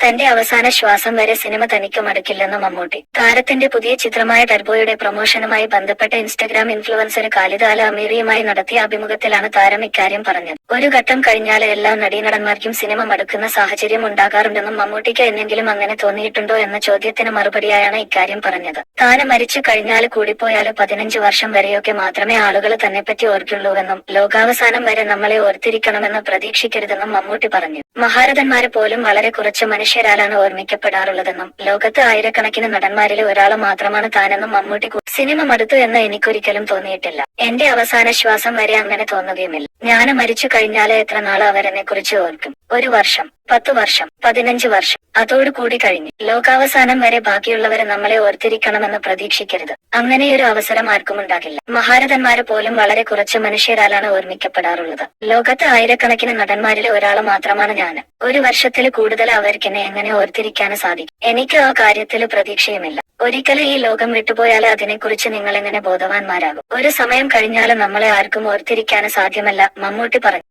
തന്റെ അവസാന ശ്വാസം വരെ സിനിമ തനിക്ക് മടുക്കില്ലെന്ന് മമ്മൂട്ടി. താരത്തിന്റെ പുതിയ ചിത്രമായ ടർബോയുടെ പ്രൊമോഷനുമായി ബന്ധപ്പെട്ട ഇൻസ്റ്റഗ്രാം ഇൻഫ്ലുവൻസർ കാലിദാല അമീറിയുമായി നടത്തിയ അഭിമുഖത്തിലാണ് താരം ഇക്കാര്യം പറഞ്ഞത്. ഒരു ഘട്ടം കഴിഞ്ഞാൽ എല്ലാ നടീനടന്മാർക്കും സിനിമ മടുക്കുന്ന സാഹചര്യം ഉണ്ടാകാറുണ്ടെന്നും മമ്മൂട്ടിക്ക് എന്നെങ്കിലും അങ്ങനെ തോന്നിയിട്ടുണ്ടോ എന്ന ചോദ്യത്തിന് മറുപടിയായാണ് ഇക്കാര്യം പറഞ്ഞത്. താൻ മരിച്ചു കഴിഞ്ഞാൽ കൂടിപ്പോയാൽ പതിനഞ്ച് വർഷം വരെയൊക്കെ മാത്രമേ ആളുകൾ തന്നെപ്പറ്റി ഓർക്കുള്ളൂവെന്നും ലോകാവസാനം വരെ നമ്മളെ ഓർത്തിരിക്കണമെന്ന് പ്രതീക്ഷിക്കരുതെന്നും മമ്മൂട്ടി പറഞ്ഞു. മഹാരഥന്മാരെ പോലും വളരെ കുറച്ച് മനുഷ്യരാലാണ് ഓർമ്മിക്കപ്പെടാറുള്ളതെന്നും ലോകത്ത് ആയിരക്കണക്കിന് നടന്മാരിൽ ഒരാൾ മാത്രമാണ് താനെന്നും മമ്മൂട്ടി സിനിമ മടുത്തു എന്ന് എനിക്കൊരിക്കലും തോന്നിയിട്ടില്ല. എന്റെ അവസാന ശ്വാസം വരെ അങ്ങനെ തോന്നുകയുമില്ല. ഞാൻ മരിച്ചു കഴിഞ്ഞാലേ എത്ര നാൾ അവരെന്നെ കുറിച്ച് ഓർക്കും. ഒരു വർഷം പത്തു വർഷം പതിനഞ്ച് വർഷം. അതോടുകൂടി കഴിഞ്ഞു ലോകാവസാനം വരെ ബാക്കിയുള്ളവരെ നമ്മളെ ഓർത്തിരിക്കണമെന്ന് പ്രതീക്ഷിക്കരുത്. അങ്ങനെയൊരു അവസരം ആർക്കും ഉണ്ടാകില്ല. മഹാരഥന്മാരെ പോലും വളരെ കുറച്ച് മനുഷ്യരാലാണ് ഓർമ്മിക്കപ്പെടാറുള്ളത്. ലോകത്ത് ആയിരക്കണക്കിന് നടന്മാരിൽ ഒരാൾ മാത്രമാണ് ഞാൻ ഒരു വർഷത്തിൽ കൂടുതൽ അവർക്കെന്നെ എങ്ങനെ ഓർത്തിരിക്കാൻ സാധിക്കും? എനിക്ക് ആ കാര്യത്തിൽ പ്രതീക്ഷയുമില്ല. ഒരിക്കലും ഈ ലോകം വിട്ടുപോയാൽ അതിനെക്കുറിച്ച് നിങ്ങൾ എങ്ങനെ ബോധവാന്മാരാകും? ഒരു സമയം കഴിഞ്ഞാൽ നമ്മളെ ആർക്കും ഓർത്തിരിക്കാൻ സാധ്യമല്ല മമ്മൂട്ടി പറഞ്ഞു.